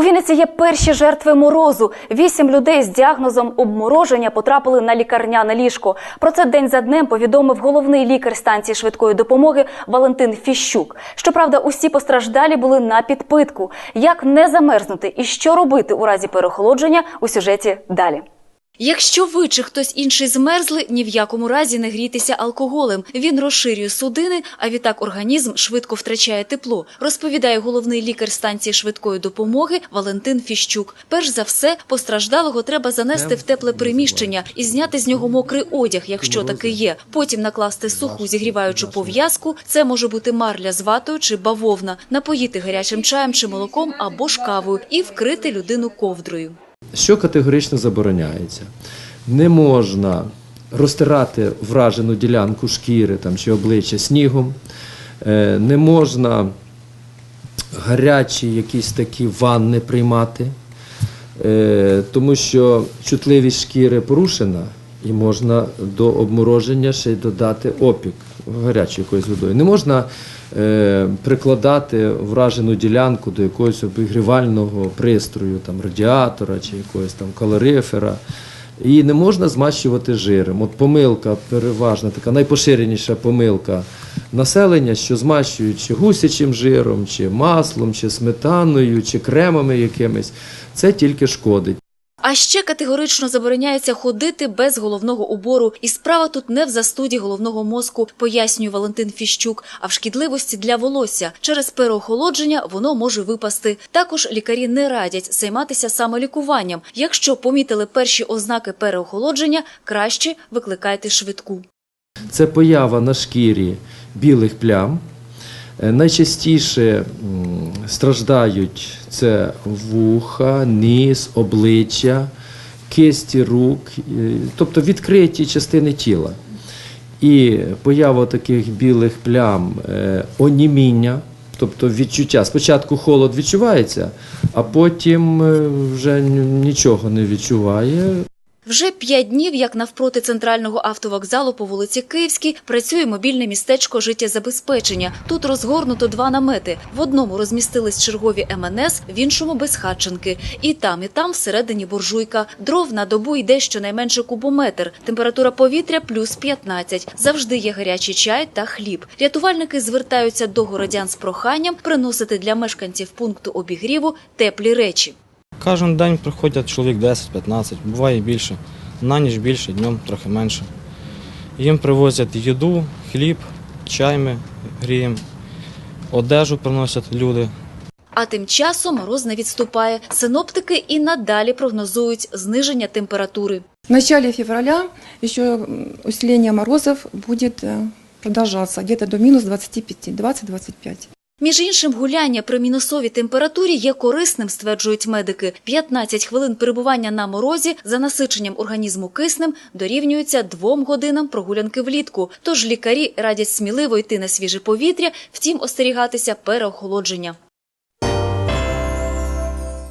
У Вінниці є перші жертви морозу. Вісім людей з діагнозом обмороження потрапили на лікарняне ліжко. Про це день за днем повідомив головний лікар станції швидкої допомоги Валентин Фіщук. Щоправда, усі постраждалі були на підпитку. Як не замерзнути і що робити у разі переохолодження у сюжеті далі. Якщо ви чи хтось інший змерзли, ні в якому разі не грійтеся алкоголем. Він розширює судини, а відтак організм швидко втрачає тепло, розповідає головний лікар станції швидкої допомоги Валентин Фіщук. Перш за все, постраждалого треба занести в тепле приміщення і зняти з нього мокрий одяг, якщо такий є. Потім накласти суху зігріваючу пов'язку. Це може бути марля з ватою чи бавовна, напоїти гарячим чаєм чи молоком або ж кавою і вкрити людину ковдрою. Що категорично забороняється? Не можна розтирати вражену ділянку шкіри там, чи обличчя снігом, е, не можна гарячі якісь такі ванни приймати, е, тому що чутливість шкіри порушена і можна до обмороження ще й додати опік гарячою якоюсь водою. Не можна е, прикладати вражену ділянку до якогось обігрівального пристрою, там, радіатора чи якогось там калорифера. І не можна змащувати жиром. От помилка переважна, така найпоширеніша помилка населення, що змащують чи гусячим жиром, чи маслом, чи сметаною, чи кремами якимись, це тільки шкодить. А ще категорично забороняється ходити без головного убору. І справа тут не в застуді головного мозку, пояснює Валентин Фіщук, а в шкідливості для волосся. Через переохолодження воно може випасти. Також лікарі не радять займатися самолікуванням. Якщо помітили перші ознаки переохолодження, краще викликайте швидку. Це поява на шкірі білих плям. Е, Найчастіше страждають це вуха, ніс, обличчя, кисті рук, е, тобто відкриті частини тіла. І поява таких білих плям, е, оніміння, тобто відчуття. Спочатку холод відчувається, а потім е, вже нічого не відчуває. Вже п'ять днів, як навпроти центрального автовокзалу по вулиці Київській, працює мобільне містечко життєзабезпечення. Тут розгорнуто два намети. В одному розмістились чергові МНС, в іншому безхатченки. І там, і там всередині буржуйка. Дров на добу йде щонайменше кубометр. Температура повітря плюс 15. Завжди є гарячий чай та хліб. Рятувальники звертаються до городян з проханням приносити для мешканців пункту обігріву теплі речі. Кожен день приходять чоловік 10-15, буває більше. На ніч більше, днем трохи менше. Їм привозять їду, хліб, чай ми гріємо, одежу приносять люди. А тим часом мороз не відступає. Синоптики і надалі прогнозують зниження температури. В начале февраля еще усиление морозов будет э, продолжаться где-то до минус 25, 20-25. Між іншим, гуляння при мінусовій температурі є корисним, стверджують медики. 15 хвилин перебування на морозі за насиченням організму киснем дорівнюється двом годинам прогулянки влітку. Тож лікарі радять сміливо йти на свіже повітря, втім остерігатися переохолодження.